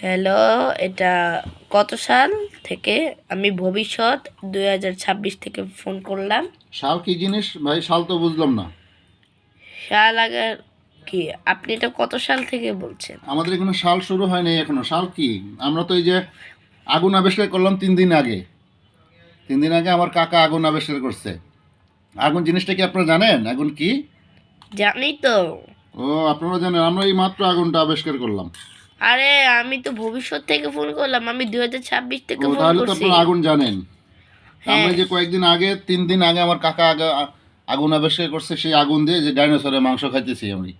Hello এটা কত সাল থেকে আমি ভবিষ্যৎ? দুই হাজার ছাব্বিশ থেকে ফোন করলাম। শাল কি জিনিস? ভাই শাল তো বুঝলাম না। সাল আগে কি? আপনি এটা কত সাল থেকে বলছেন? আমাদের এখানে শাল শুরু হয়নি এখনও। শাল কি? আমরা তো এই যে আগুন আবিষ্কার করলাম তিন দিন আগে। তিন দিন আগে আমার কাকা আগুন আবিষ্কার করছে। আগুন জিনিসটা কি আপনারা জানেন? আগুন কি? জানি তো। ও আপনারা জানেন। আমরা এই মাত্র আগুনটা আবিষ্কার করলাম। আরে আমি তো ভবিষ্যৎ থেকে ফোন করলাম। আমি দুই হাজার ছাব্বিশ থেকে ফোন করছি। আগুন জানেন। হ্যাঁ। আমরা যে কয়েকদিন আগে তিন দিন আগে আমার কাকা আগে আগুন আবিষ্কার করছে সেই আগুন দিয়ে যে ডাইনোসরের মাংস খাইতেছি আমি।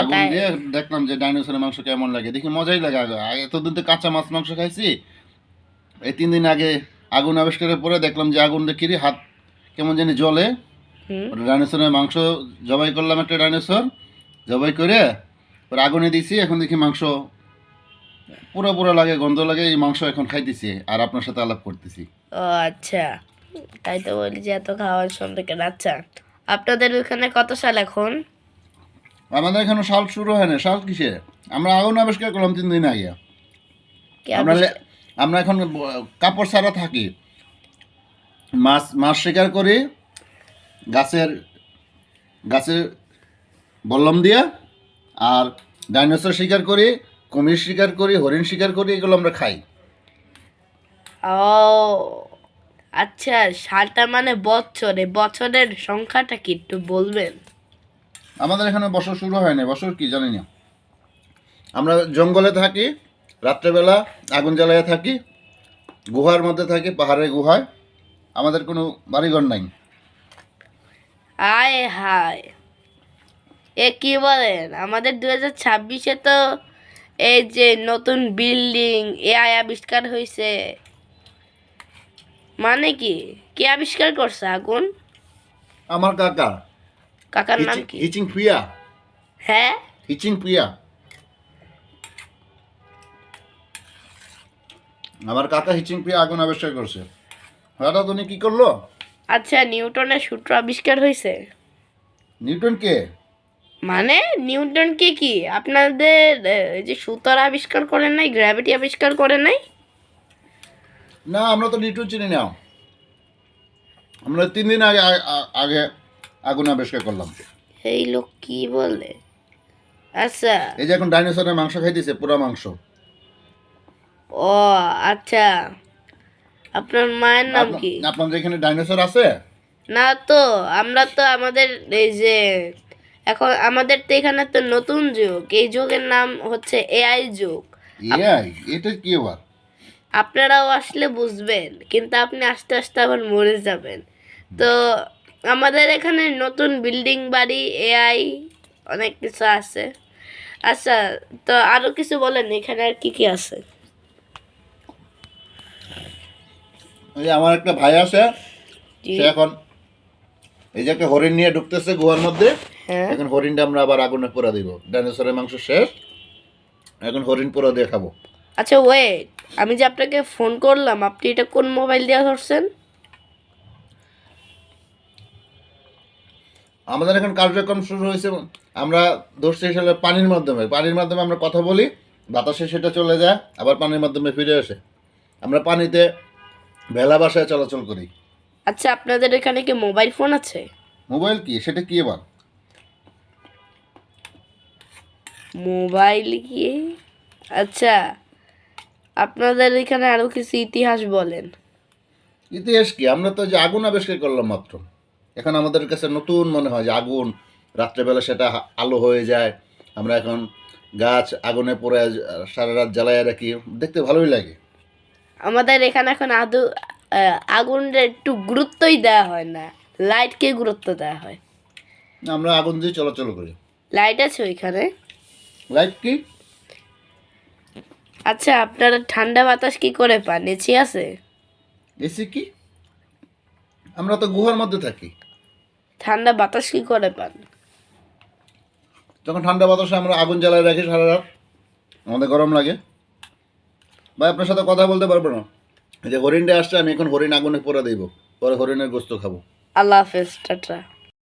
আগুন দিয়ে দেখলাম যে ডাইনোসরের মাংস কেমন লাগে। দেখি মজাই লাগে এতদিন তো কাঁচা মাছ মাংস খাইছি। এই তিন দিন আগে আগুন আবিষ্কারের পরে দেখলাম যে আগুন দেখি হাত কেমন জানি জলে ডাইনোসরের মাংস জবাই করলাম একটা ডাইনোসর। জবাই করে পরে আগুনে দিছি এখন দেখি মাংস পুরো পুরো লাগে গন্ধ লাগে এই মাংস এখন খাইতেছি আর আপনার সাথে আলাপ করতেছি। ও আচ্ছা। তাই তো বলি যে এত খাওয়ার সম্পর্কে আচ্ছা আপনাদের ওখানে কত সাল এখন? আমাদের এখানে শাল শুরু হয় না। শাল কিসে? আমরা আগুন আবিষ্কার করলাম তিন দিন আগে। কি আমরা আবিষ্কার- আমরা এখন কাপড় ছাড়া থাকি। মাছ মাছ শিকার করি গাছের গাছের বল্লম দিয়া আর ডাইনোসর শিকার করি কুমির শিকার করি হরিণ শিকার করি এগুলো আমরা খাই। ও আচ্ছা সালটা মানে বছরে বছরের সংখ্যাটা কি একটু বলবেন? আমাদের এখানে বছর শুরু হয় না বছর কি জানি না। আমরা জঙ্গলে থাকি রাত্রেবেলা আগুন জ্বালায় থাকি গুহার মধ্যে থাকি পাহাড়ের গুহায় আমাদের কোনো বাড়িঘর নাই। আয় হায়। এ কি বলেন? আমাদের দু হাজার ছাব্বিশে তো এই যে নতুন বিল্ডিং এআই আবিষ্কার হয়েছে মানে কি? কে আবিষ্কার করছে আগুন? আমার কাকা। কাকার নাম কি? হিচিং প্রিয়া হ্যাঁ? হিচিং প্রিয়া আমার কাকা হিচিং প্রিয়া আগুন আবিষ্কার করছে। হঠাৎ উনি কি করল? আচ্ছা নিউটনের সূত্র আবিষ্কার হয়েছে নিউটন কে? মানে নিউটন কি কি? আপনাদের এই যে সুতার আবিষ্কার করেন নাই গ্র্যাভিটি আবিষ্কার করেন নাই? না আমরা তো নিউটন চিনি না। আমরা তিন দিন আগে আগে আগুন আবিষ্কার করলাম। এই লোক কি বলে? আচ্ছা। এই যে এখন ডাইনোসরের মাংস খাইতেছে পুরো মাংস। ও আচ্ছা। আপনার মায়ের নাম কি? আপনাদের এখানে ডাইনোসর আছে? না তো আমরা তো আমাদের এই যে এখন আমাদের তো এখানে তো নতুন যুগ। এই যুগের নাম হচ্ছে এআই যুগ। ইয়াই এটা কি আবার? আপনারাও আসলে বুঝবেন কিন্তু আপনি আস্তে আস্তে আবার মরে যাবেন। তো আমাদের এখানে নতুন বিল্ডিং বাড়ি এআই অনেক কিছু আছে। আচ্ছা তো আরও কিছু বলেন এখানে আর কি কি আছে? আমার একটা ভাই আছে সে এখন এই যে একটা হরিণ নিয়ে ঢুকতেছে গুহার মধ্যে হ্যাঁ। এখন হরিণটা আমরা আবার আগুনে পোড়া দিব। ডাইনোসরের মাংস শেষ এখন হরিণ পোড়া দিয়ে খাব। আচ্ছা ওয়েট আমি যে আপনাকে ফোন করলাম আপনি এটা কোন মোবাইল দিয়ে ধরছেন? আমাদের এখন কার্যক্রম শুরু হয়েছে আমরা ধরছি আসলে পানির মাধ্যমে। পানির মাধ্যমে আমরা কথা বলি বাতাসে সেটা চলে যায় আবার পানির মাধ্যমে ফিরে আসে। আমরা পানিতে ভেলা বাসায় চলাচল করি। আচ্ছা আপনাদের এখানে কি মোবাইল ফোন আছে? মোবাইল কি? সেটা কি এবার? মোবাইল কি? আচ্ছা আপনাদের এখানে আরও কিছু ইতিহাস বলেন। ইতিহাস কি? আমরা তো যে আগুন আবিষ্কার করলাম মাত্র। এখন আমাদের কাছে নতুন মনে হয় যে আগুন রাত্রেবেলা সেটা আলো হয়ে যায়। আমরা এখন গাছ আগুনে পড়ে সারা রাত জ্বালায় রাখি। দেখতে ভালোই লাগে। আমাদের এখানে এখন আদু আগুনটা একটু গুরুত্বই দেওয়া হয় না। লাইটকে গুরুত্ব দেওয়া হয়। আমরা আগুন দিয়ে চলাচল করি। লাইট আছে ওইখানে। লাইট কি? আচ্ছা আপনারা ঠান্ডা বাতাস কি করে পান? এসি আছে? এসি কি? আমরা তো গুহার মধ্যে থাকি। ঠান্ডা বাতাস কি করে পান? যখন ঠান্ডা বাতাসে আমরা আগুন জ্বালায় রাখি সারা রাত। আমাদের গরম লাগে। ভাই আপনার সাথে কথা বলতে পারব না? যে হরিণটা আসছে, আমি এখন হরিণ আগুনে পরে দেবো। পরে হরিণের গোস্ত খাব। আল্লাহ হাফেজ, টাটা।